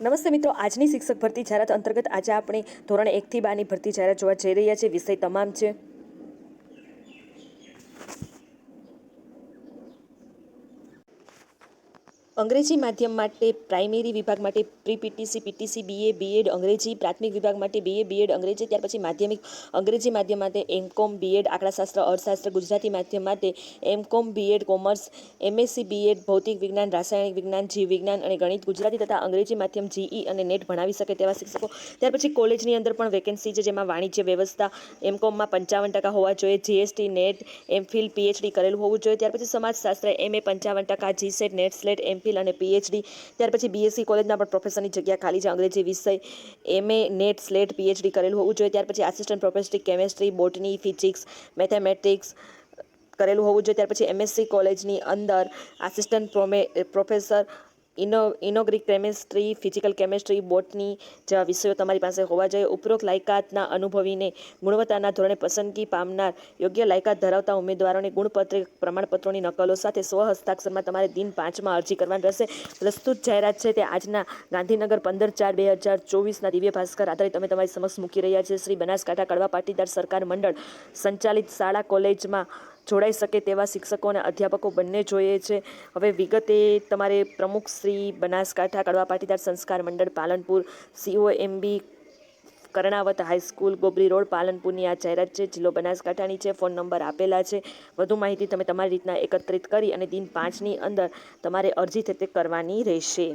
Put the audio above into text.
નમસ્તે મિત્રો, આજની શિક્ષક ભરતી જાહેરાત અંતર્ગત આજે આપણે ધોરણ એકથી બારની ભરતી જાહેરાત જોવા જઈ રહ્યા છીએ. વિષય તમામ છે. અંગ્રેજી માધ્યમ માટે પ્રાઇમરી વિભાગ માટે pre PTC PTC BA, BEd, અંગ્રેજી પ્રાથમિક વિભાગ માટે બીએ, બીએડ, અંગ્રેજી, ત્યાર પછી માધ્યમિક, અંગ્રેજી માધ્યમ માટે એમકોમ બીએડ, આંકડાશાસ્ત્ર, અર્થશાસ્ત્ર, ગુજરાતી માધ્યમ માટે MCom BEd, commerce, MSc, BEd, ભૌતિક વિજ્ઞાન, રાસાયણિક વિજ્ઞાન, જીવ વિજ્ઞાન અને ગણિત, ગુજરાતી તથા અંગ્રેજી માધ્યમ જીઈ અને નેટ ભણાવી શકે તેવા શિક્ષકો. ત્યાર પછી કોલેજની અંદર પણ વેકેન્સી છે, જેમાં વાણિજ્ય વ્યવસ્થા એમકોમમાં પંચાવન ટકા હોવા જોઈએ, જીએસટી, નેટ એમફિલ પીએચડી કરેલું હોવું જોઈએ. ત્યાર પછી સમાજશાસ્ત્ર, એમએ પંચાવન ટકા, જીસેટ, નેટ સ્લેટ એમફિલ અને પીએચડી ત્યાર પછી બીએસસી કોલેજના પણ પ્રોફેસરની જગ્યા ખાલી છે, અંગ્રેજી વિષય એમએ નેટ સ્લેટ પીએચડી કરેલું હોવું જોઈએ. ત્યાર પછી assistant professor chemistry botany physics mathematics કરેલું હોવું જોઈએ. ત્યાર પછી એમએસસી કોલેજની અંદર આસિસ્ટન્ટ પ્રોમે પ્રોફેસર ઇનો inorganic chemistry, physical chemistry, botany જેવા વિષયો તમારી પાસે હોવા જોઈએ. ઉપરોક્ત લાયકાતના અનુભવીને ગુણવત્તાના ધોરણે પસંદગી પામનાર યોગ્ય લાયકાત ધરાવતા ઉમેદવારોને ગુણપત્ર, પ્રમાણપત્રોની નકલો સાથે સ્વ હસ્તાક્ષરમાં તમારે દિન પાંચમાં અરજી કરવાની રહેશે. પ્રસ્તુત જાહેરાત છે તે આજના ગાંધીનગર પંદર ચાર બે હજાર ચોવીસના દિવ્ય ભાસ્કર આધારિત અમે તમારી સમક્ષ મૂકી રહ્યા છીએ શ્રી બનાસકાંઠા કડવા પાટીદાર સરકાર મંડળ સંચાલિત શાળા કોલેજમાં જોડાઈ શકે તેવા શિક્ષકો અને અધ્યાપકો બંને જોઈએ છે. હવે વિગતે તમારે પ્રમુખ શ્રી બનાસકાંઠા કડવા પાટીદાર સંસ્કાર મંડળ Palanpur CO MB Karnavat high school Gobari road પાલનપુરની આ જાહેરાત છે. જિલ્લો બનાસકાંઠાની છે. ફોન નંબર આપેલા છે. વધુ માહિતી તમે તમારી રીતના એકત્રિત કરી અને દિન પાંચની અંદર તમારે અરજી તે તે કરવાની રહેશે.